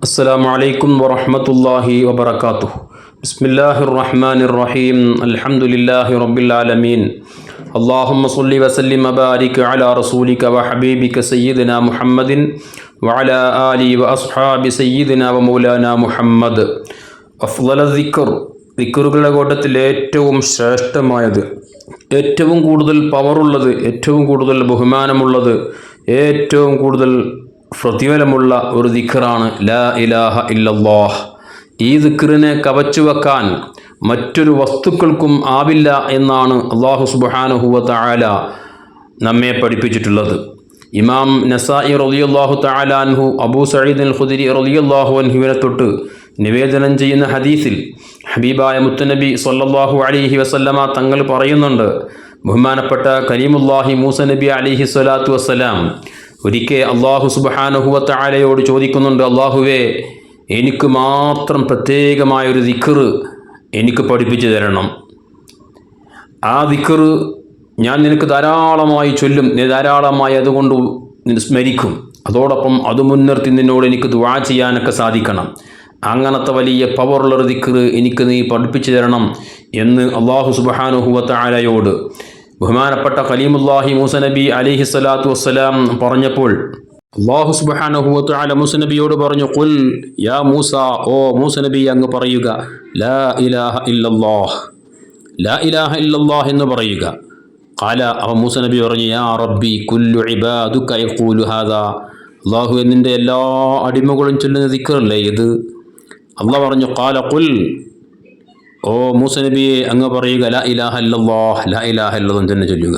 السلام عليكم ورحمة الله وبركاته بسم الله الرحمن الرحيم الحمد لله رب العالمين اللهم صل وسلم وبارك على رسولك وحبيبك سيدنا محمد وعلى آله وأصحاب سيدنا ومولانا محمد أفضل الذكر ദിക്കറുകളുടെ കൂട്ടത്തിൽ ഏറ്റവും ശ്രേഷ്ഠമായത് ഏറ്റവും കൂടുതൽ പവറുള്ളത് ഏറ്റവും കൂടുതൽ ബഹുമാനമുള്ളത് ഏറ്റവും കൂടുതൽ പ്രതിഫലമുള്ള ഒരു ദിഖറാണ് ലാ ഇലാഹ ഇല്ലല്ലാഹ്. ഈ ദിഖറിനെ കവച്ചു വെക്കാൻ മറ്റൊരു വസ്തുക്കൾക്കും ആവില്ല എന്നാണ് അള്ളാഹു സുബാനുഹുവ താല നമ്മെ പഠിപ്പിച്ചിട്ടുള്ളത്. ഇമാം നസായി റളിയല്ലാഹു താലാൻഹു അബൂ സഈദ് അൽ ഖുദരി റളിയല്ലാഹു അൻഹുവിനെ തൊട്ട് നിവേദനം ചെയ്യുന്ന ഹദീസിൽ ഹബീബായ മുത്തുനബി സൊല്ലാഹു അലിഹി വസല്ലമ തങ്ങൾ പറയുന്നുണ്ട് ബഹുമാനപ്പെട്ട കരീമുല്ലാഹി മൂസ നബി അലിഹി സ്വലാത്തു വസ്സലാം ഒരിക്കൽ അള്ളാഹു സുബഹാനഹുവ തആലയോട് ചോദിക്കുന്നുണ്ട് അള്ളാഹുവേ എനിക്ക് മാത്രം പ്രത്യേകമായൊരു ദിക്കറ് എനിക്ക് പഠിപ്പിച്ചു തരണം. ആ ദിക്കറ് ഞാൻ നിനക്ക് ധാരാളമായി ചൊല്ലും. നീ ധാരാളമായി അതുകൊണ്ട് സ്മരിക്കും. അതോടൊപ്പം അത് മുൻനിർത്തി നിന്നോട് എനിക്ക് ദുആ ചെയ്യാനൊക്കെ സാധിക്കണം. അങ്ങനത്തെ വലിയ പവറുള്ളൊരു ദിക്കറ് എനിക്ക് നീ പഠിപ്പിച്ചു തരണം എന്ന് അള്ളാഹു സുബഹാനുഹുവത്ത ആലയോട് ബഹുമാനപ്പെട്ട കലീമുല്ലാഹി മൂസ നബി അലിഹി സ്വലാത്തു വസ്സലാം പറഞ്ഞപ്പോൾ അള്ളാഹു സുബഹാനുഹുവത്ത ആല മൂസ നബിയോട് പറഞ്ഞു കുൽ യാ മൂസ ഓ മൂസ നബി അങ്ങ് പറയുക ലാ ഇലാഹ ഇല്ലല്ലാഹ് ലാ ഇലാഹ ഇല്ലല്ലാഹ് എന്ന് പറയുക. കാല അവ മൂസ നബി പറഞ്ഞു യാ റബ്ബി കുല്ലു ഇബാദുക യഖൂലു ഹാദാ. അള്ളാഹു എന്നിന്റെ എല്ലാ അടിമകളും ചൊല്ലുന്ന ദിക്കറല്ലേ ഇത്? അള്ളാഹ് പറഞ്ഞു കാല കുൽ ഓ മൂസ നബിയെ അങ്ങ് പറയുക ലാ ഇലാഹ ഇല്ലല്ലാഹ് ലാ ഇലാഹ ഇല്ലല്ലാഹ് തന്നെ ചൊല്ലുക.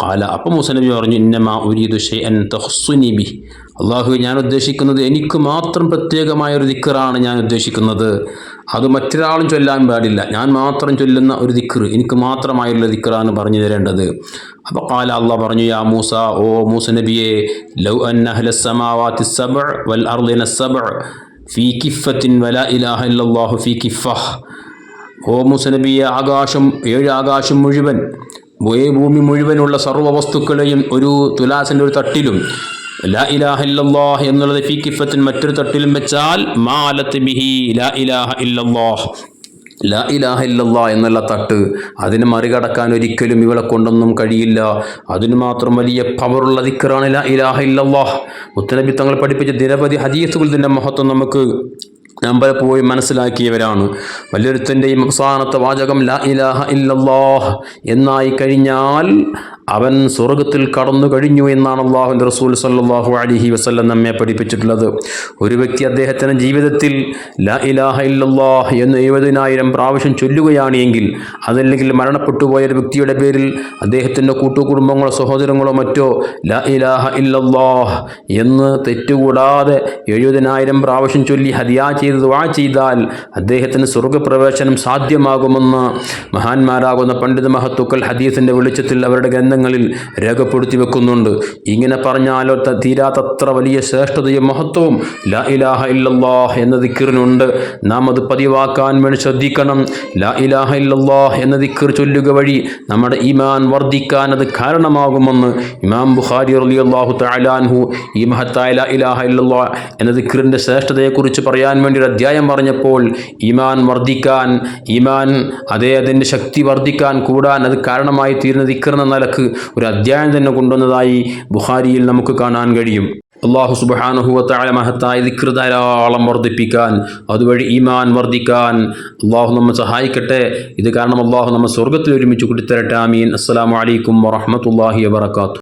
കാല അപ്പം മൂസ നബി പറഞ്ഞു ഇന്നമാ ഉരീദു ഷൈഅൻ തഹ്സുനി ബി അള്ളാഹു ഞാൻ ഉദ്ദേശിക്കുന്നത് എനിക്ക് മാത്രം പ്രത്യേകമായ ഒരു ദിക്കറാണ് ഞാൻ ഉദ്ദേശിക്കുന്നത്. അത് മറ്റൊരാളും ചൊല്ലാൻ പാടില്ല. ഞാൻ മാത്രം ചൊല്ലുന്ന ഒരു ദിക്കർ എനിക്ക് മാത്രമായുള്ള ദിക്കറാണ് പറഞ്ഞു തരേണ്ടത്. അപ്പോൾ കാല അള്ളാഹ് പറഞ്ഞു യാ മൂസ ഓ മൂസ നബിയെ ലൗ അന്നഹല സമാവാത്തി സബ് വൽ അർദിന സബ് ഫീ കിഫത്തിൻ വല ഇലാഹ ഇല്ലല്ലാഹു ഫീ കിഫഹ് ഓ മുസനബിയ നബിയെ ആകാശം ഏഴ് ആകാശം മുഴുവൻ ഏ ഭൂമി മുഴുവനുള്ള സർവ വസ്തുക്കളെയും ഒരു തുലാസിന്റെ ഒരു തട്ടിലും ലാ ഇലാഹ ഇല്ലല്ലാഹ് എന്നുള്ളത് ഫി കിഫത്തിൻ മറ്റൊരു തട്ടിലും വെച്ചാൽ മാലത്ത് ബിഹി ലാ ഇലാഹ ഇല്ലല്ലാഹ്. ലാ ഇലാഹ ഇല്ലല്ലാ എന്നുള്ള തട്ട് അതിനെ മറികടക്കാൻ ഒരിക്കലും ഇവളെ കൊണ്ടൊന്നും കഴിയില്ല. അതിന് മാത്രം വലിയ പവറുള്ള ദിക്കറാണ് ലാ ഇലാഹ ഇല്ലല്ലാഹ്. മുത്തനബി തങ്ങൾ പഠിപ്പിച്ച നിരവധി ഹദീസുകളുടെ മഹത്വം നമുക്ക് നാം പലപ്പോഴും മനസ്സിലാക്കിയവരാണ്. വല്ലൊരുത്തന്റെയും അവസാനത്തെ വാചകം ലാ ഇലാഹ ഇല്ലല്ലാഹ് എന്നായി കഴിഞ്ഞാൽ അവൻ സ്വർഗത്തിൽ കടന്നു കഴിഞ്ഞു എന്നാണ് അള്ളാഹുന്റെ റസൂൽ സല്ലാഹു അലിഹി വസ്ല്ലം നമ്മെ പഠിപ്പിച്ചിട്ടുള്ളത്. ഒരു വ്യക്തി അദ്ദേഹത്തിന്റെ ജീവിതത്തിൽ ലാ ഇലാഹ ഇല്ലല്ലാഹ് എന്ന് എഴുപതിനായിരം പ്രാവശ്യം ചൊല്ലുകയാണ് എങ്കിൽ അതല്ലെങ്കിൽ മരണപ്പെട്ടു പോയ ഒരു വ്യക്തിയുടെ പേരിൽ അദ്ദേഹത്തിന്റെ കൂട്ടുകുടുംബങ്ങളോ സഹോദരങ്ങളോ മറ്റോ ലാ ഇലാഹ ഇല്ലല്ലാഹ് എന്ന് തെറ്റുകൂടാതെ എഴുപതിനായിരം പ്രാവശ്യം ചൊല്ലി ഹദിയാ ചെയ്ത് ദുആ ചെയ്താൽ അദ്ദേഹത്തിന് സ്വർഗപ്രവേശനം സാധ്യമാകുമെന്ന് മഹാന്മാരാകുന്ന പണ്ഡിത മഹത്തുക്കൾ ഹദീസിന്റെ വെളിച്ചത്തിൽ അവരുടെ ഗ്രന്ഥങ്ങളിൽ രേഖപ്പെടുത്തി വെക്കുന്നുണ്ട്. ഇങ്ങനെ പറഞ്ഞാലോ തീരാത്തത്ര വലിയ ശ്രേഷ്ഠതയും മഹത്വവും ലാ ഇലാഹ ഇല്ലല്ലാഹ് എന്ന ദിക്കറിനുണ്ട് നാം അത് പതിവാക്കാൻ വേണ്ടി ശ്രദ്ധിക്കണം. ലാ ഇലാഹ ഇല്ലല്ലാഹ് എന്ന ദിക്കർ ചൊല്ലുക വഴി നമ്മുടെ ഈമാൻ വർദ്ധിക്കാൻ അത് കാരണമാകുമെന്ന് ഇമാം ബുഖാരി അള്ളാഹു തലാൻഹു ഈ മഹത്തായ ലാ ഇലാഹ ഇല്ലല്ലാഹ് എന്ന ദിക്കറിന്റെ ശ്രേഷ്ഠതയെക്കുറിച്ച് പറയാൻ വേണ്ടി ഒരു അധ്യായം പറഞ്ഞപ്പോൾ ഈമാൻ വർദ്ധിക്കാൻ ഈമാൻ അതേ അതിന്റെ ശക്തി വർദ്ധിക്കാൻ കൂടാൻ അത് കാരണമായി തീരുന്ന ദിക്കർ എന്ന നിലയ്ക്ക് ഒരു അധ്യായം തന്നെ കൊണ്ടുവന്നതായി ബുഹാരിയിൽ നമുക്ക് കാണാൻ കഴിയും. അള്ളാഹു സുബാനുഹുവത്തായ മഹത്തായ ദിക്ർ ധാരാളം വർദ്ധിപ്പിക്കാൻ അതുവഴി ഈമാൻ വർദ്ധിക്കാൻ അള്ളാഹു നമ്മെ സഹായിക്കട്ടെ. ഇത് കാരണം അള്ളാഹു നമ്മെ സ്വർഗത്തിൽ ഒരുമിച്ച് കൂട്ടിത്തരട്ടെ. ആമീൻ. അസ്സലാമു അലൈക്കും വറഹ്മത്തുള്ളാഹി വബറകാതുഹു.